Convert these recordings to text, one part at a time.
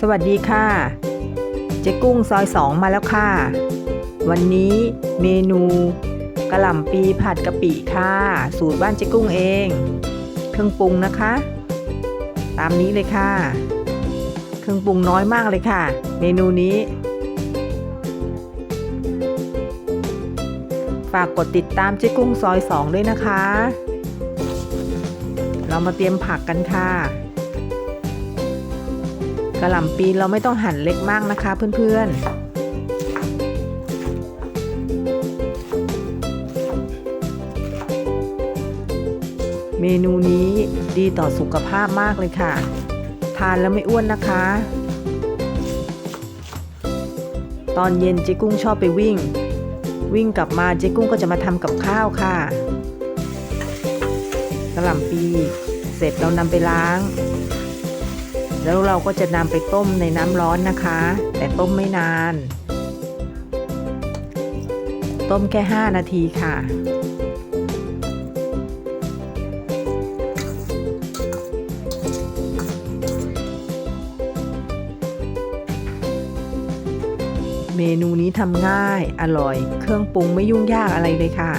สวัสดีค่ะ เจ๊กุ้งซอยสองมาแล้วค่ะ วันนี้เมนูกระหล่ำปีผัดกะปิค่ะ สูตรบ้านเจ๊กุ้งเอง เครื่องปรุงนะคะ ตามนี้เลยค่ะ เครื่องปรุงน้อยมากเลยค่ะ เมนูนี้ ฝากกดติดตามเจ๊กุ้งซอยสองด้วยนะคะ เรามาเตรียมผักกันค่ะ กระหล่ำปีเราไม่ต้องหั่นเล็กมากนะคะเพื่อนๆเมนูนี้ดีต่อสุขภาพมากเลยค่ะ ทานแล้วไม่อ้วนนะคะ ตอนเย็นเจ๊กุ้งชอบไปวิ่ง วิ่งกลับมาเจ๊กุ้งก็จะมาทำกับข้าวค่ะกระหล่ำปี เสร็จเรานำไปล้าง แล้วเราก็จะนำไปต้มในน้ำร้อนนะคะ แต่ต้มไม่นาน ต้มแค่ 5 นาทีค่ะ เมนูนี้ทำง่าย อร่อย เครื่องปรุงไม่ยุ่งยากอะไรเลยค่ะ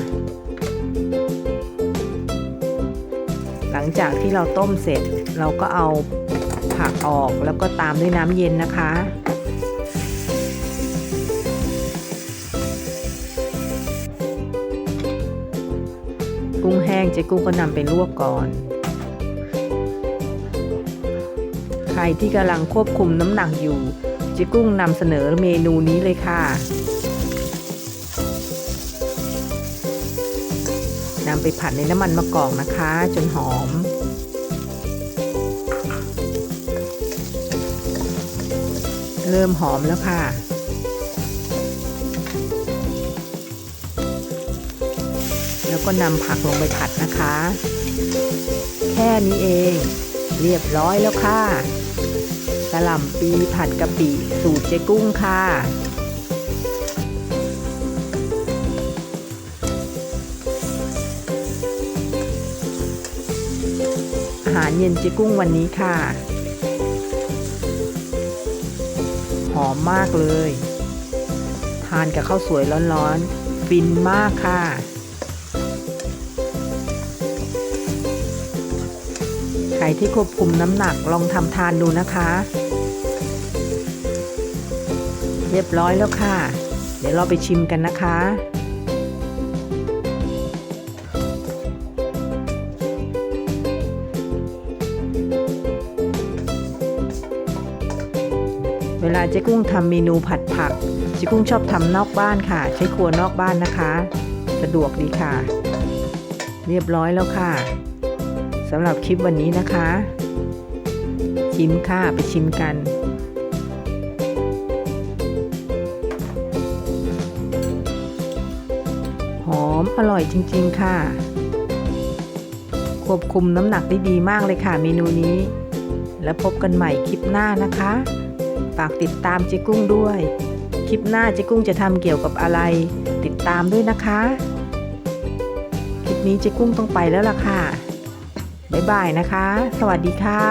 หลังจากที่เราต้มเสร็จเราก็เอา ผักออกแล้วก็ตามด้วยน้ำเย็นนะคะ กุ้งแห้งเจ๊กุ้งก็นำไปลวกก่อน ใครที่กำลังควบคุมน้ำหนักอยู่เจ๊กุ้งนำเสนอเมนูนี้เลยค่ะนำไปผัดในน้ำมันมะกอกนะคะ จนหอม เริ่มหอมแล้วค่ะ แล้วก็นำผักลงไปผัดนะคะ แค่นี้เอง เรียบร้อยแล้วค่ะกระหล่ำปีผัดกะปิสูตรเจ๊กุ้งค่ะอาหารเย็นเจ๊กุ้งวันนี้ค่ะ อมมากเลย ทานกับข้าวสวยร้อนๆ ฟินมากค่ะ ใครที่ควบคุมน้ำหนักลองทำทานดูนะคะ เรียบร้อยแล้วค่ะ เดี๋ยวเราไปชิมกันนะคะ เวลาเจ๊กุ้งทำเมนูผัดผักเจ๊กุ้งชอบทำนอกบ้านค่ะ ใช้ครัวนอกบ้านนะคะ สะดวกดีค่ะ เรียบร้อยแล้วค่ะสำหรับคลิปวันนี้นะคะ ชิมค่ะไปชิมกันหอมอร่อยจริง ๆ ค่ะ ควบคุมน้ำหนักได้ดีมากเลยค่ะเมนูนี้ แล้วพบกันใหม่คลิปหน้านะคะ ฝากติดตามเจ๊กุ้งด้วย คลิปหน้าเจ๊กุ้งจะทำเกี่ยวกับอะไร ติดตามด้วยนะคะ คลิปนี้เจ๊กุ้งต้องไปแล้วล่ะค่ะ บ๊ายบายนะคะ สวัสดีค่ะ